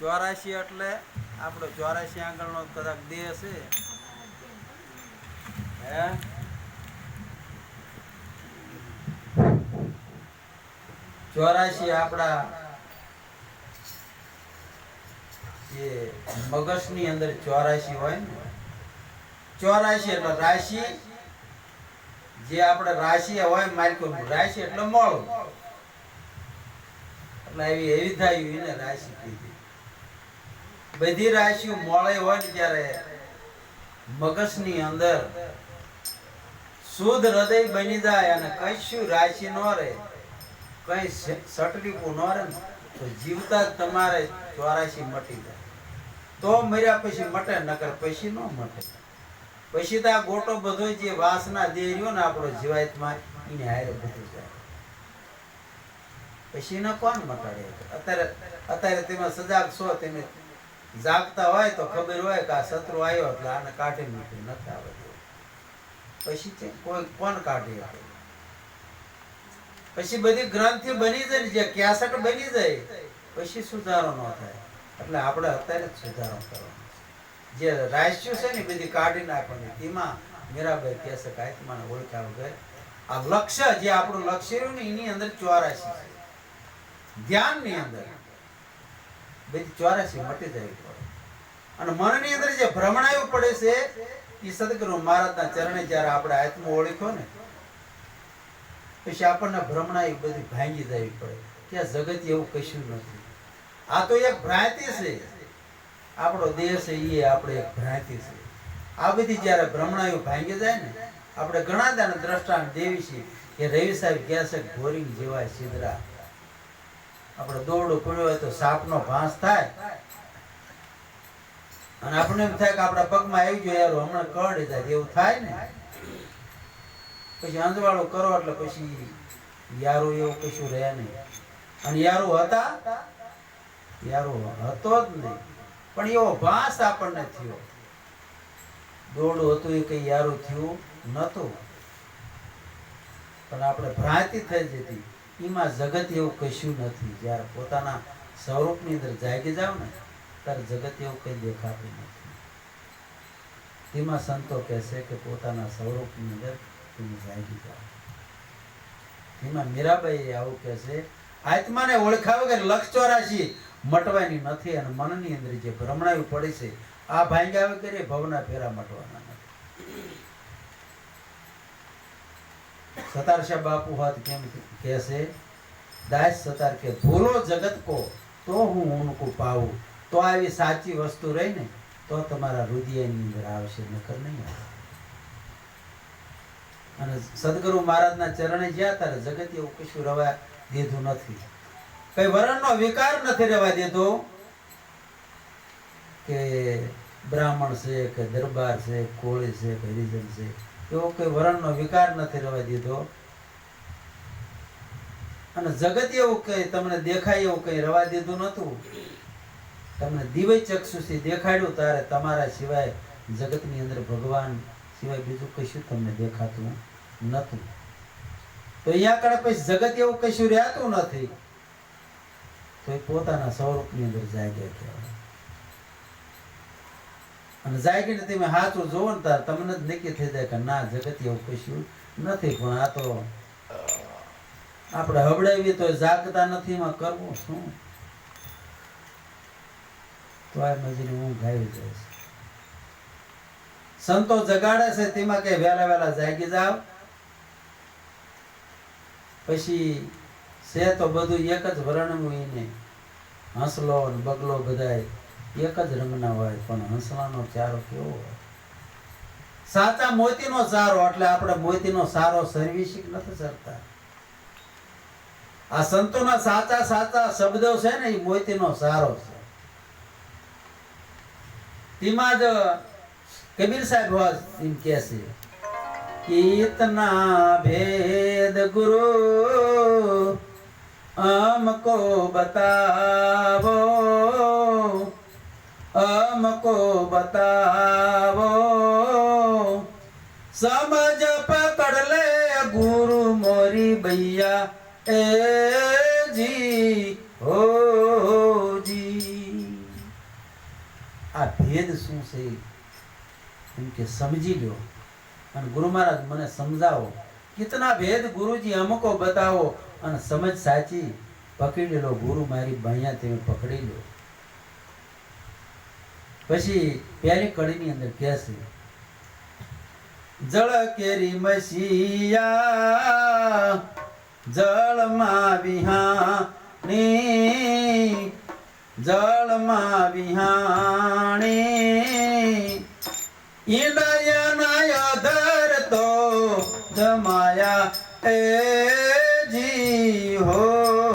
ચોરાશી એટલે આપણો ચોરાશી આંગળનો કદાચ દેહ છે. હે? ચોરાશી આપણા જે મગજની અંદર ચોરાશી હોય ને? ચોરાશી એટલે રાશિ. જે આપણે રાશિ હોય માર્કો રાશિ એટલે મળું એટલે એવી એવી થાય એને રાશિ કીધી. બધી રાશિઓ મળે હોય ને ત્યારે મગજની અંદર શુદ્ધ હૃદય બની જાય અને કશું રાશિ ન રહે, કઈ સટલીપું ન રહે ને, તો જીવતા તમારે ચોરાશી મટી જાય. તો મર્યા પછી મટે, નકર પછી ન મટે. પછી તો આ ગોટો બધો જે વાસના દેહ રહ્યો ને આપણો જીવાયતમાં એને હારે બધું જાય. પછી એને કોણ મટાડે? અત્યારે અત્યારે તમે સજાગ છો, તમે જાગતા હોય તો ખબર હોય કે આ શત્રુ આવ્યો એટલે આને કાઢી મૂક્યું નથી આવે પછી તે કોઈ કોણ કાઢી શકે પછી બધી ગ્રંથિ બની જાય જે ક્યાસટ બની જાય, પછી સુધારો ન થાય. એટલે આપણે અત્યારે જ સુધારો કરવાનો જે રાશ્યુ છે ને બધી કાઢી નાખવાની. તેમાં મીરાબાઈ કહેશે કે આત્માને ઓળખાવું ગયે આ લક્ષ્ય જે આપણું લક્ષ્ય રહ્યું ને એની અંદર ચોરાશી છે. ધ્યાનની અંદર. બધી ચોરાસી મટી જવી અને મનની અંદર જે ભ્રમણાયું પડે છે એ સદગુરુ મહારાજના ચરણે જ્યારે આપણે આત્મા ઓળખ્યો ને, પછી આપણને ભ્રમણાયું બધી ભાંગી જવી પડે. કે આ જગત એવું કશું નથી. આ તો એક ભ્રાંતિ છે. આપણો દેહ છે એ આપણે એક ભ્રાંતિ છે. આ બધી જ્યારે ભ્રમણાયું ભાંગી જાય ને, આપણે ઘણા દાને દ્રષ્ટાંત દેવી છીએ કે રવિ સાહેબ કહે છે? કે જેવા સિદ્રા આપણે દોરડું પડ્યો હોય તો સાપનો ભાંસ થાય. અને આપણે એમ થાય કે આપણા પગમાં આવી ગયો યાર હમણાં કરડી જાય એવું થાય ને? પછી અંધવાળો કરો એટલે પછી યારું એવું કશું રહે નહીં. અને યારું હતા? યારો હતો જ નહીં. પણ એવો ભાસ આપણને થયો. દોડું હતું એ કઈ યારું થયું નતું પણ આપણે ભ્રાંતિ થઈ જતી. એમાં જગત એવું કશું નથી. જ્યારે પોતાના સ્વરૂપની અંદર જાગી જાવ ને, ત્યારે જગત એવું કંઈ દેખાતું નથી. તેમાં સંતો કહેશે કે પોતાના સ્વરૂપની અંદર તમે જાગી જાઓ. એમાં મીરાબાઈ આવું કહેશે આત્માને ઓળખા વગર લક્ષ ચોરાશી મટવાની નથી અને મનની અંદર જે ભ્રમણાયું પડે છે, આ ભાંગ્યા વગેરે ભવના ફેરા મટવાના નથી સતાર શાહ બાપુ હાથ કેમ કહેશે દાસ સતાર કે ભૂલો જગત કો તો હું ઊનકો પાવું તો આવી સાચી વસ્તુ રહી ને તો તમારા રુદિયાની અંદર આવશે નકર નહીં આવે અને સદગુરુ મહારાજના ચરણે જ્યાં ત્યારે જગત એવું કશું રવા દીધું નથી. કઈ વરણનો વિકાર નથી રહેવા દીધો કે બ્રાહ્મણ છે, કે દરબાર છે કોળી છે, કે હરિજન છે. એવો કોઈ વરણનો વિકાર નથી રહેવા દીધો. અને જગત એવું કઈ તમને દેખાય એવું કઈ રવા દીધું નતું તમને દિવ્ય ચક્ષુથી દેખાડ્યું ત્યારે તમારા સિવાય જગતની અંદર ભગવાન સિવાય બીજું કશું તમને દેખાતું નતું તો અહીંયા આગળ પછી જગત એવું કશું રહેતું નથી. તો એ પોતાના સ્વરૂપની અંદર જાગ્યા કહેવાય અને જાગીને તમે સાચું જોવો ને ત્યારે તમને જ નક્કી થઈ જાય કે ના, જગત એવું કશું નથી, પણ આ તો આપણે હબડાવીએ તો જાગતા નથી, એમાં કરવું શું? તો આ મજીને ઊંઘ આવી જાય છે. સંતો જગાડે છે, તેમાં કઈ વહેલા વહેલા જાગી જાવ પછી છે તો બધું એક જ વર્ણનું એને. હસલો ને બગલો બધાય. એક જ રંગના હોય, પણ હંસવાનો ચારો કેવો હોય? સાચા મોતીનો ચારો, એટલે આપણે મોતીનો સારો સર્વિસિંગ નથી કરતા આ સંતોના સાચા સાચા શબ્દો છે ને, એ મોતીનો સારો છે. તેમાં જ કબીર સાહેબ એમ કે છે કીતના ભેદ ગુરુ અમકો બતાવો हमको बतावो समझ पकड़ ले गुरु मोरी भैया ए जी हो जी ભેદ શું છે એમ કે સમજી લો અને ગુરુ મહારાજ મને સમજાવો કિતના ભેદ ગુરુજી અમુકો બતાવો અને સમજ સાચી પકડી લો ગુરુ મારી બૈયા તમે પકડી લો પછી પહેલી કડીની અંદર કહે છે જળ કેરી મસીયા, જળમાં વિહાણી જળમાં વિહાણી. ઈડયનય ધરતો જમાયા